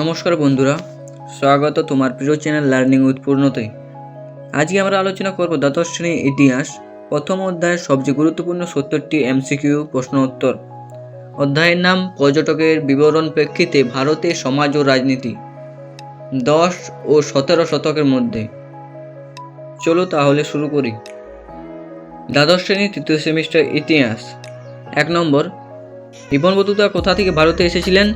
নমস্কার বন্ধুরা, স্বাগত তোমার প্রিয় চ্যানেল লার্নিং উইথ পূর্ণতে। আজকে আমরা আলোচনা করব দ্বাদশ শ্রেণির ইতিহাস, প্রথম অধ্যায়ের সবচেয়ে গুরুত্বপূর্ণ সত্তরটি এমসিকিউ প্রশ্ন উত্তর। অধ্যায়ের নাম, পর্যটকের বিবরণ প্রেক্ষিতে ভারতে সমাজ ও রাজনীতি, দশ ও সতেরো শতকের মধ্যে। চলো তাহলে শুরু করি। দ্বাদশ শ্রেণির তৃতীয় সেমিস্টার ইতিহাস, এক নম্বর ইবন বতুতা কোথা থেকে ভারতে এসেছিলেন?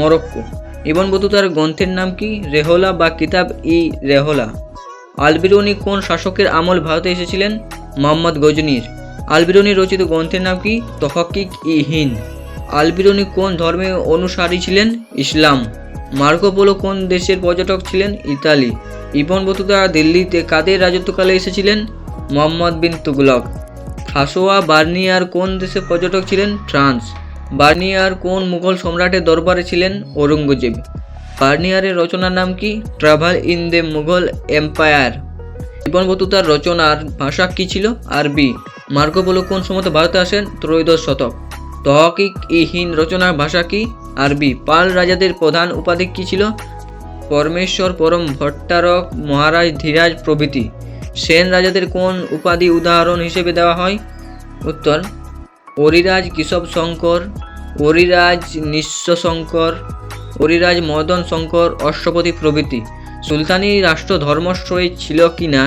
মরক্কো। ইবন বতুতার গ্রন্থের নাম কি? রেহলা বা কিতাব ই রেহলা। আলবিরুনি কোন শাসকের আমল ভারতে এসেছিলেন? মোহাম্মদ গজনির। আলবিরুনি রচিত গ্রন্থের নাম কি? তহকিক ই হিন্দ। আলবিরুনি কোন ধর্মে অনুসারী ছিলেন? ইসলাম। মার্কোপোলো কোন দেশের পর্যটক ছিলেন? ইতালি। ইবন বতুতা দিল্লিতে কাদের রাজত্বকালে এসেছিলেন? মোহাম্মদ বিন তুগলক। খাসোয়া বার্নিয়ার কোন দেশের পর্যটক ছিলেন? ফ্রান্স। বার্নিয়ার কোন মুঘল সম্রাটের দরবারে ছিলেন? ঔরঙ্গজেব। বার্নিয়ারের রচনার নাম কি? Travel in the Mughal empire. Ibn বতুতার রচনার ভাষা কি ছিল? আরবি মার্কো পোলো কোন সময় ভারতে আসেন? ত্রয়োদশ শতক। তহকিক ইহীন রচনার ভাষা কি? আরবি পাল রাজাদের প্রধান উপাধি কি ছিল? পরমেশ্বর পরম ভট্টারক মহারাজ ধীরাজ প্রভৃতি। সেন রাজাদের কোন উপাধি উদাহরণ হিসেবে দেওয়া হয়? উত্তর অরিরাজ কেশব শঙ্কর অরিরাজ নিঃস্ব শঙ্কর অরিরাজ মদন শঙ্কর, অশ্বপতি প্রভৃতি। সুলতানি রাষ্ট্র ধর্মশ্রয় ছিল কি না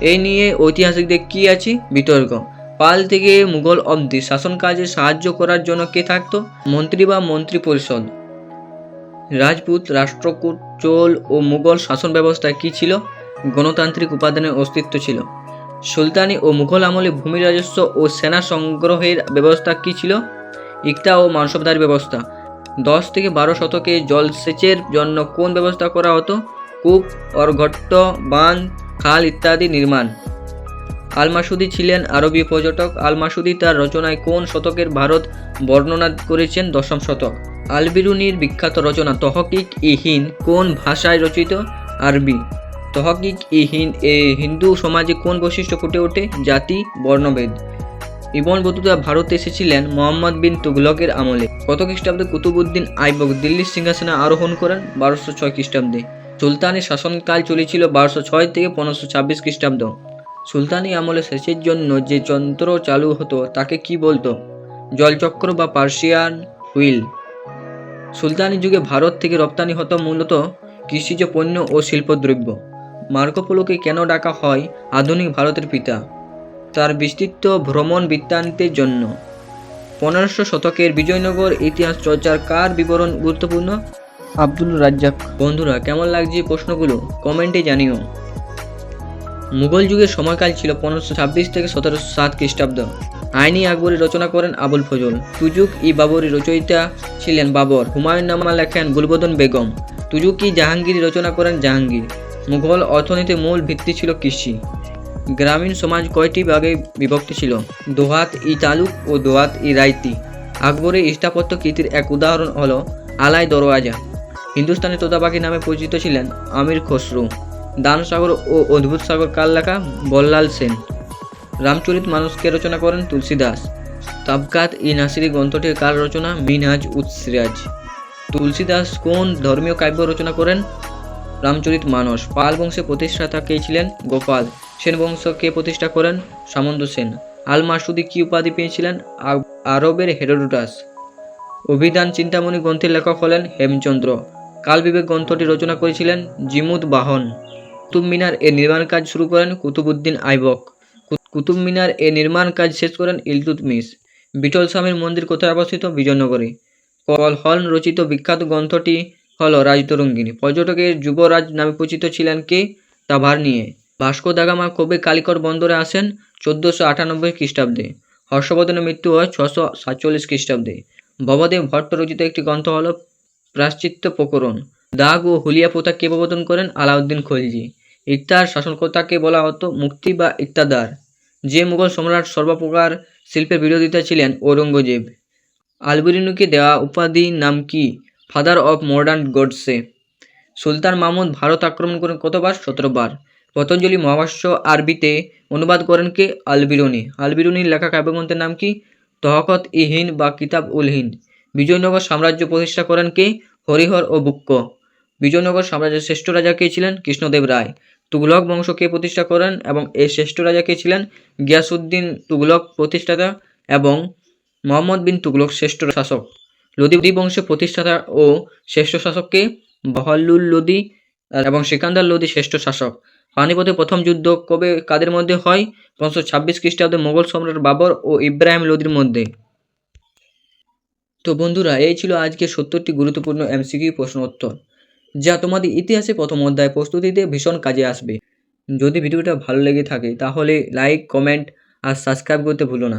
এই নিয়ে ঐতিহাসিকদের কি আছে বিতর্ক? পাল থেকে মুঘল অবধি শাসন কাজে সাহায্য করার জন্য কে থাকতো? মন্ত্রী বা মন্ত্রী পরিষদ রাজপুত, রাষ্ট্রকূট, চোল ও মুঘল শাসন ব্যবস্থায় কি ছিল? গণতান্ত্রিক উপাদানের অস্তিত্ব ছিল। সুলতানি ও মুঘল আমলে ভূমি রাজস্ব ও সেনা সংগ্রহের ব্যবস্থা কি ছিল? ইকতা ও মানসবদার ব্যবস্থা। দশ থেকে বারো শতকে জলসেচের জন্য কোন ব্যবস্থা করা হতো? কূপ, অর্ঘট্ট, বাঁধ, খাল ইত্যাদি নির্মাণ। আলমাসুদি ছিলেন আরবীয় পর্যটক। আলমাসুদি তার রচনায় কোন শতকের ভারত বর্ণনা করেছেন? দশম শতক। আলবিরুনির বিখ্যাত রচনা তহকিক ইহিন কোন ভাষায় রচিত? আরবি। তহকিক হিন্দু সমাজে কোন বৈশিষ্ট্য ফুটে ওঠে? জাতি, বর্ণভেদ। ইবন বতুতা ভারতে এসেছিলেন মোহাম্মদ বিন তুগলকের আমলে। কত খ্রিস্টাব্দে কুতুবুদ্দিন আইবক দিল্লির সিংহাসনে আরোহণ করেন বারোশো ছয় খ্রিস্টাব্দে। সুলতানের শাসনকাল চলেছিল বারোশো ছয় থেকে পনেরোশো ছাব্বিশ খ্রিস্টাব্দ। সুলতানি আমলে সেচের জন্য যে যন্ত্র চালু হতো, তাকে কি বলতো? জলচক্র বা পার্সিয়ান হুইল। সুলতানি যুগে ভারত থেকে রপ্তানি হতো মূলত কৃষিজ পণ্য ও শিল্পদ্রব্য। মার্কোপোলোকে কেন ডাকা হয় আধুনিক ভারতের পিতা? তার বিস্তৃত ভ্রমণ বৃত্তান্তের জন্য। পনেরোশো শতকের বিজয়নগর ইতিহাস চর্চার কার বিবরণ গুরুত্বপূর্ণ? আব্দুল রাজ্জাক। বন্ধুরা কেমন লাগছে প্রশ্নগুলো? কমেন্টে জানিও। মুঘল যুগের সময়কাল ছিল পনেরোশো ছাব্বিশ থেকে সতেরোশো সাত খ্রিস্টাব্দ। আইনি আকবরী রচনা করেন আবুল ফজল। তুজুক ই বাবরি রচয়িতা ছিলেন বাবর। হুমায়ুন নামা লেখেন গুলবদন বেগম। তুজুক ই জাহাঙ্গীর রচনা করেন জাহাঙ্গীর। মুঘল অর্থনীতির মূল ভিত্তি ছিল কৃষি। গ্রামীণ সমাজ কয়টি ভাগে বিভক্ত ছিল? দোহাত ই তালুক ও দোহাত ই রাইতি। আকবরের স্থাপত্য কীর্তির এক উদাহরণ হল আলাই দরওয়াজা। হিন্দুস্তানি তোতাপাখি নামে পরিচিত ছিলেন আমির খসরু। দান সাগর ও অদ্ভুত সাগর কার লেখা বল্লাল সেন। রামচরিত মানুষকে রচনা করেন তুলসীদাস। তাবকাত ই নাসিরি গ্রন্থটির কার রচনা মিনহাজ উৎসিরাজ। তুলসীদাস কোন ধর্মীয় কাব্য রচনা করেন? রামচরিত মানস। পাল বংশের প্রতিষ্ঠাতা কে ছিলেন? গোপাল। সেন বংশকে প্রতিষ্ঠা করেন? সামন্ত সেন। আল মাসুদি কি উপাধি পেয়েছিলেন? আরবের হেরোডোটাস। অভিধান চিন্তামণি গ্রন্থের লেখক হলেন হেমচন্দ্র। কালবিবেক গ্রন্থটি রচনা করেছিলেন জিমুদ বাহন। কুতুব মিনার এর নির্মাণ কাজ শুরু করেন কুতুবুদ্দিন আইবক। কুতুব মিনার এর নির্মাণ কাজ শেষ করেন ইলতুতমিশ বিটল স্বামীর মন্দির কোথায় অবস্থিত? বিজয়নগরে। কল হল রচিত বিখ্যাত গ্রন্থটি হল রাজতরঙ্গিনী। পর্যটকের যুবরাজ নামে পরিচিত ছিলেন কে? তা ভার নিয়ে। ভাস্কো দাগামা কবে কালিকট বন্দরে আসেন? চোদ্দোশো আটানব্বই খ্রিস্টাব্দে। হর্ষবর্ধনের মৃত্যু হয় ছশো সাতচল্লিশ খ্রিস্টাব্দে। ভবদেব ভট্ট রচিত একটি গ্রন্থ হল প্রাশ্চিত্য প্রকরণ। দাগ ও হুলিয়া প্রথা কে প্রবর্তন করেন? আলাউদ্দিন খলজি। ইকতার শাসনকর্তাকে বলা হতো মুক্তি বা ইকতাদার। যে মুঘল সম্রাট সর্বপ্রকার শিল্পের বিরোধিতা ছিলেন ঔরঙ্গজেব। আলবিরিনুকে দেওয়া উপাধি নাম কি? Father of modern Godse Sultan Mahmud Bharat আক্রমণ করেন কতবার? সতেরো বার পতঞ্জলি মহাভাষ্য আরবিতে অনুবাদ করেন কে? আলবিরুনি। আলবিরুনির লেখা কাব্যগ্রন্থের নাম কি? তহকত ই হিন্দ বা কিতাব উল হিন্দ। বিজয়নগর সাম্রাজ্য প্রতিষ্ঠা করেন কে? হরিহর ও বুক্ক। বিজয়নগর সাম্রাজ্যের শ্রেষ্ঠ রাজা কে ছিলেন? কৃষ্ণদেব রায়। তুগলক বংশ কে প্রতিষ্ঠা করেন এবং এই শ্রেষ্ঠ রাজা কে ছিলেন? গিয়াসুদ্দিন তুগলক প্রতিষ্ঠাতা এবং মোহাম্মদ বিন তুগলক শ্রেষ্ঠ শাসক। লোদি বংশের প্রতিষ্ঠাতা ও শ্রেষ্ঠ শাসককে বহলুল লোদি এবং সিকান্দার লোদি শ্রেষ্ঠ শাসক। পানিপথে প্রথম যুদ্ধ কবে কাদের মধ্যে হয়? পনেরোশো ছাব্বিশ খ্রিস্টাব্দে মোগল সম্রাট বাবর ও ইব্রাহিম লোদির মধ্যে। তো বন্ধুরা, এই ছিল আজকে সত্তরটি গুরুত্বপূর্ণ এমসিকিউ প্রশ্ন উত্তর, যা তোমাদের ইতিহাসে প্রথম অধ্যায় প্রস্তুতিতে ভীষণ কাজে আসবে। যদি ভিডিওটা ভালো লেগে থাকে, তাহলে লাইক কমেন্ট আর সাবস্ক্রাইব করতে ভুলো না।